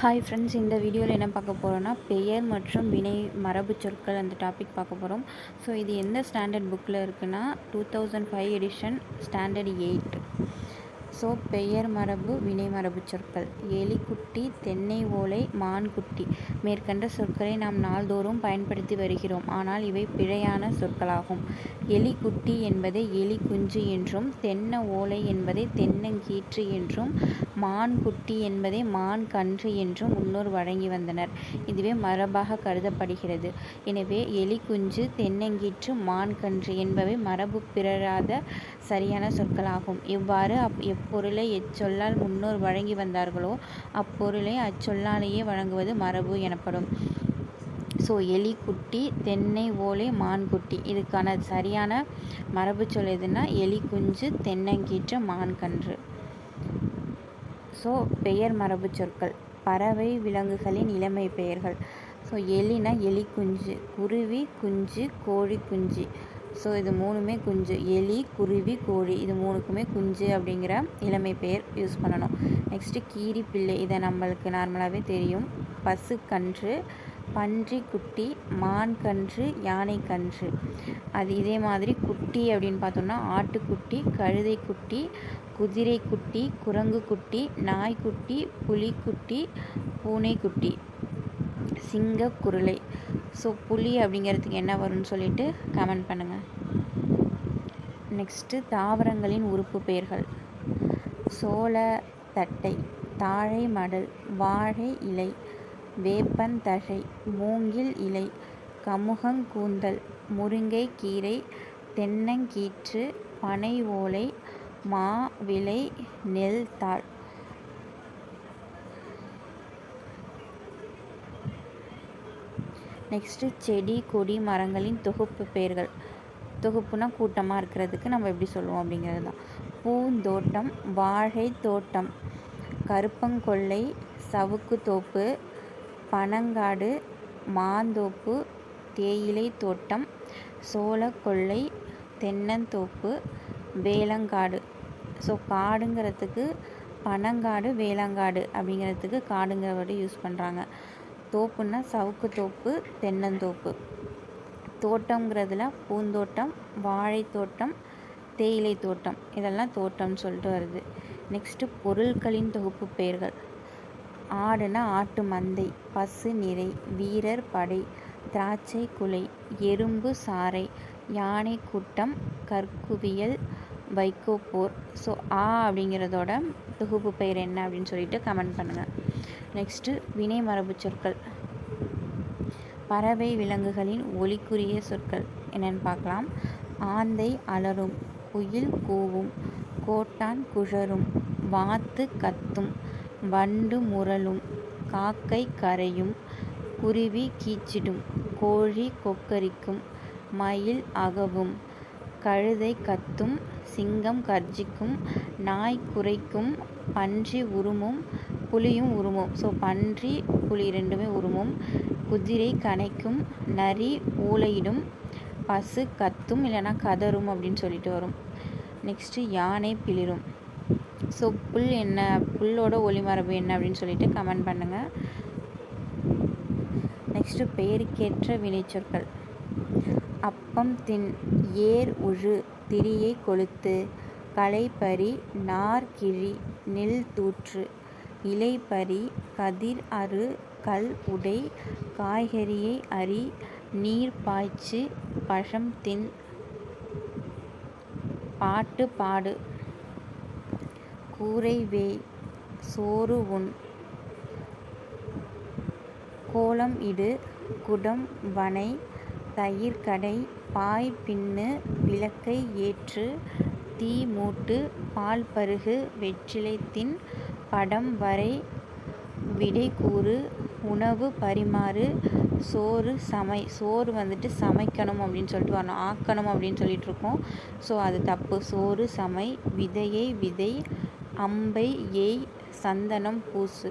Hi friends இந்த வீடியோவில் என்ன பார்க்க போகிறோன்னா பெயர் மற்றும் வினை மரபு சொற்கள் அந்த டாபிக் பார்க்க போகிறோம் ஸோ இது எந்த ஸ்டாண்டர்ட் புக்கில் இருக்குன்னா two thousand five edition standard eight so பெயர் மரபு வினை மரபு சொற்கள். எலிக்குட்டி தென்னை ஓலை மான்குட்டி. மேற்கண்ட சொற்களை நாம் நாள்தோறும் பயன்படுத்தி வருகிறோம். ஆனால் இவை பிழையான சொற்களாகும். எலிக்குட்டி என்பதை எலி குஞ்சு என்றும் தென்னை ஓலை என்பதை தென்னங்கீற்று என்றும் மான் குட்டி என்பதை மான் கன்று என்றும் முன்னோர் வழங்கி வந்தனர். இதுவே மரபாக கருதப்படுகிறது. எனவே எலிக்குஞ்சு தென்னங்கீற்று மான் கன்று என்பவை மரபு பிறராத சரியான சொற்களாகும். இவ்வாறு அப் எப்பொருளை எச்சொல்லால் முன்னோர் வழங்கி வந்தார்களோ அப்பொருளை அச்சொல்லாலேயே வழங்குவது மரபு எனப்படும். ஸோ எலி குட்டி தென்னை ஓலை மான்குட்டி. இதுக்கான சரியான மரபு சொல் எதுனா எலி குஞ்சு தென்னங்கீற்று மான்கன்று. ஸோ பெயர் மரபு சொற்கள். பறவை விலங்குகளின் இளமை பெயர்கள். ஸோ எலினா எலி குஞ்சு குருவி குஞ்சு கோழி குஞ்சு. ஸோ இது மூணுமே குஞ்சு. எலி குருவி கோழி இது மூணுக்குமே குஞ்சு அப்படிங்கிற இளமை பெயர் யூஸ் பண்ணணும். நெக்ஸ்ட்டு கீரி பிள்ளை இதை நம்மளுக்கு நார்மலாகவே தெரியும். பசுக்கன்று கன்று குட்டி மான் கன்று யானை கன்று அது இதே மாதிரி குட்டி அப்படின்னு பார்த்தோம்னா ஆட்டுக்குட்டி கழுதை குட்டி குதிரை குட்டி குரங்கு குட்டி நாய்க்குட்டி புலிக்குட்டி பூனைக்குட்டி. சிங்க குருளை ஸோ புலி அப்படிங்கிறதுக்கு என்ன வரும்னு சொல்லிட்டு கமெண்ட் பண்ணுங்கள் நெக்ஸ்ட்டு தாவரங்களின் உறுப்பு பெயர்கள். சோள தட்டை தாழை மடல் வாழை இலை. வேப்பந்தழை மூங்கில் இலை கமுகங்கூந்தல் முருங்கை கீரை தென்னங்கீற்று பனை ஓலை மா விலை நெல் தாள். நெக்ஸ்ட்டு செடி கொடி மரங்களின் தொகுப்பு பெயர்கள். தொகுப்புனா கூட்டமாக இருக்கிறதுக்கு நம்ம எப்படி சொல்லுவோம் அப்படிங்கிறது தான். பூந்தோட்டம் வாழை தோட்டம் கருப்பங்கொல்லை சவுக்கு தோப்பு பனங்காடு மாந்தோப்பு தேயிலை தோட்டம் சோளக்கொல்லை தென்னந்தோப்பு வேலங்காடு ஸோ காடுங்கிறதுக்கு பனங்காடு வேலங்காடு அப்படிங்கிறதுக்கு காடுங்கிற வேர்டு யூஸ் பண்ணுறாங்க தோப்புன்னா சவுக்கு தோப்பு தென்னந்தோப்பு. தோட்டங்கிறதுல பூந்தோட்டம் வாழைத்தோட்டம் தேயிலை தோட்டம். இதெல்லாம் தோட்டம்னு சொல்லிட்டு வருது. நெக்ஸ்ட்டு பொருட்களின் தொகுப்பு பெயர்கள். ஆடுனா ஆட்டு மந்தை பசு நிறை வீரர் படை திராட்சை குலை எறும்பு சாறை யானை கூட்டம் கற்குவியல் வைகோ போர் ஸோ ஆ அப்படிங்கிறதோட தொகுப்பு பெயர் என்ன அப்படின்னு சொல்லிட்டு கமெண்ட் பண்ணுங்கள் நெக்ஸ்ட்டு வினை மரபு சொற்கள். பறவை விலங்குகளின் ஒலிக்குரிய சொற்கள் என்னென்னு பார்க்கலாம். ஆந்தை அலரும் குயில் கூவும் கோட்டான் குழரும் வாத்து கத்தும் வண்டு முரலும் காக்கை கரையும் குருவி கீச்சிடும் கோழி கொக்கரிக்கும் மயில் அகவும் கழுதை கத்தும் சிங்கம் கர்ஜிக்கும் நாய் குரைக்கும் பன்றி உருமும் புலியும் உருமும். ஸோ பன்றி புலி ரெண்டுமே உருமும். குதிரை கனைக்கும் நரி ஊளையிடும் பசு கத்தும் இல்லைன்னா கதரும் அப்படின்னு சொல்லிட்டு வரும். நெக்ஸ்ட்டு யானை பிளிரும். ஸோ புல் என்ன புல்லோட ஒளிமரபு என்ன அப்படின்னு சொல்லிட்டு கமெண்ட் பண்ணுங்கள் நெக்ஸ்ட்டு பெயருக்கேற்ற வினைச்சொற்கள். அப்பம் தின் ஏர் உழு திரியை கொளுத்து களைப்பறி நார் கிழி நெல் தூற்று இலைப்பறி கதிர் அறு கல் உடை காய்கறியை அறி நீர் பாய்ச்சி பழம் தின் பாட்டு பாடு. கூரை வே சோறு உண். கோலம் இடு குடம் வனை தயிர் கடை பாய் பின்னு விளக்கை ஏற்று தீ மூட்டு பால் பருகு வெற்றிலை தின் படம் வரை விடை கூறு உணவு பரிமாறு சோறு சமை சோறு வந்துட்டு சமைக்கணும் அப்படின்னு சொல்லிட்டு வரணும். ஆக்கணும் அப்படின்னு சொல்லிட்டு இருக்கோம். ஸோ அது தப்பு. சோறு சமை விதையை விதை அம்பை எய் சந்தனம் பூசு.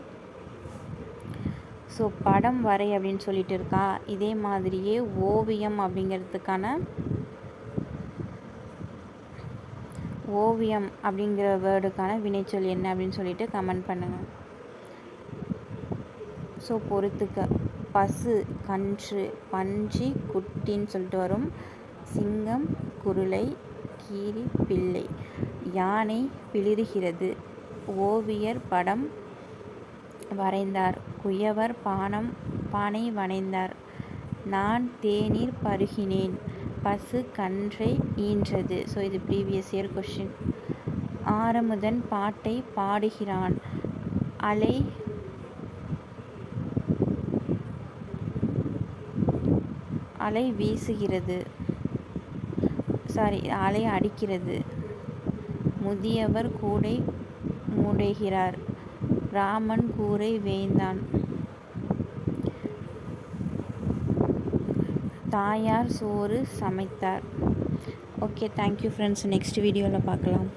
ஸோ படம் வரை அப்படின்னு சொல்லிட்டு இருக்கா? இதே மாதிரியே ஓவியம் அப்படிங்கிறதுக்கான ஓவியம் அப்படிங்கிற வேர்டுக்கான வினைச்சொல் என்ன அப்படின்னு சொல்லிட்டு கமெண்ட் பண்ணுங்கள் ஸோ பொறுத்துக்க. பசு கன்று பன்றி குட்டின்னு சொல்லிட்டு வரும். சிங்கம் குருளை கீரி பிள்ளை. யானை பிளிறுகிறது ஓவியர் படம் வரைந்தார். குயவர் பானம் பானை வனைந்தார் நான் தேநீர் பருகினேன். பசு கன்றை ஈன்றது. ஸோ இது ப்ரீவியஸ் இயர் கொஷின் ஆரமுதன் பாட்டை பாடுகிறான். அலை அலை வீசுகிறது. சாரி அலை அடிக்கிறது. முதியவர் கூடை முடைகிறார். ராமன் கூரை வேய்ந்தான் தாயார் சோறு சமைத்தார். Okay thank you friends next வீடியோவில் பார்க்கலாம்.